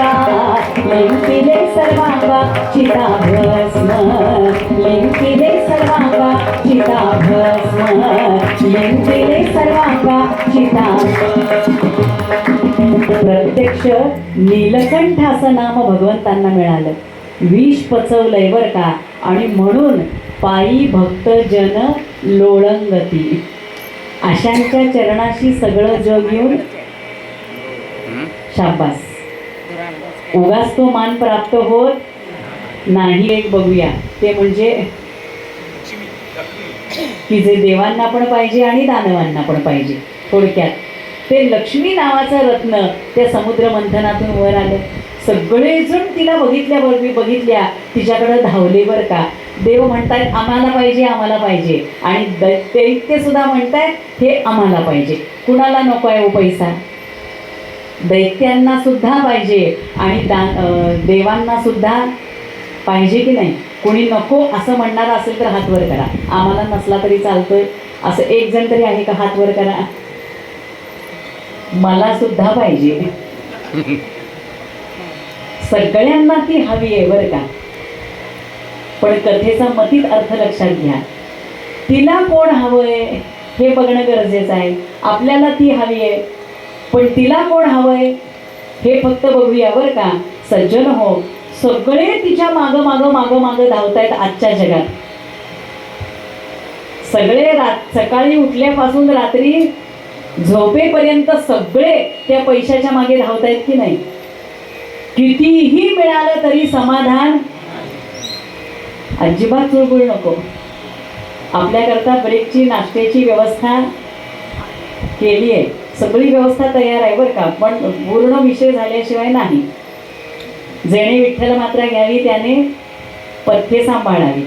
लिंपिले सर्वांगा चिता भस्म लिंपिले सर्वांगा चिता भस्म लिंपिले सर्वांगा चिता प्रत्यक्ष नीलकंठ असं नाम भगवंतांना मिळालं. विष पचवलंय बर का? आणि म्हणून पायी भक्त जन लोळंगती. अशांच्या चरणाशी सगळं जग येऊन शाबास. उगाच तो मान प्राप्त होत नाही. एक बघूया. ते म्हणजे की जे देवांना पण पाहिजे आणि दानवांना पण पाहिजे. थोडक्यात. ते लक्ष्मी नावाचं रत्न त्या समुद्र मंथनातून वर आलं. सगळेजण तिला बघितल्यावर मी बघितल्या. तिच्याकडे धावले बरं का. देव म्हणतायत आम्हाला पाहिजे आम्हाला पाहिजे. आणि दैत्य सुद्धा म्हणतायत हे आम्हाला पाहिजे. कुणाला नको आहे ओ पैसा? दैत्यांना सुद्धा पाहिजे आणि दा देवांना सुद्धा पाहिजे की नाही? कोणी नको असं म्हणणार असेल तर हात वर करा. आम्हाला नसला तरी चालतोय. असं एक जण तरी आहे का हात वर करा? मला सुद्धा पाहिजे. सगळ्यांना ती हवी आहे बरं का? पण कथेचा मतीत अर्थ लक्षात घ्या. तिला कोण हवंय हे बघणं गरजेचं आहे. आपल्याला ती हवी आहे. पण तिला कोण हवंय? हे फक्त बघूया बरं का? सज्जन हो. सगळे तिच्या मागं मागं मागं मागं धावतायत आजच्या जगात. सगळे रात सकाळी उठल्यापासून रात्री झोपेपर्यंत सगळे त्या पैशाच्या मागे धावतायत की नाही? कितीही मिळालं तरी समाधान अजिबात चुळबुळ नको. आपल्याकरता ब्रेकची नाश्त्याची व्यवस्था केली आहे सगळी व्यवस्था तयार आहे बरं का पण पूर्ण विषय झाल्याशिवाय नाही. जेणे विठ्ठल मात्रा घ्यावी त्याने पथ्ये सांभाळावी.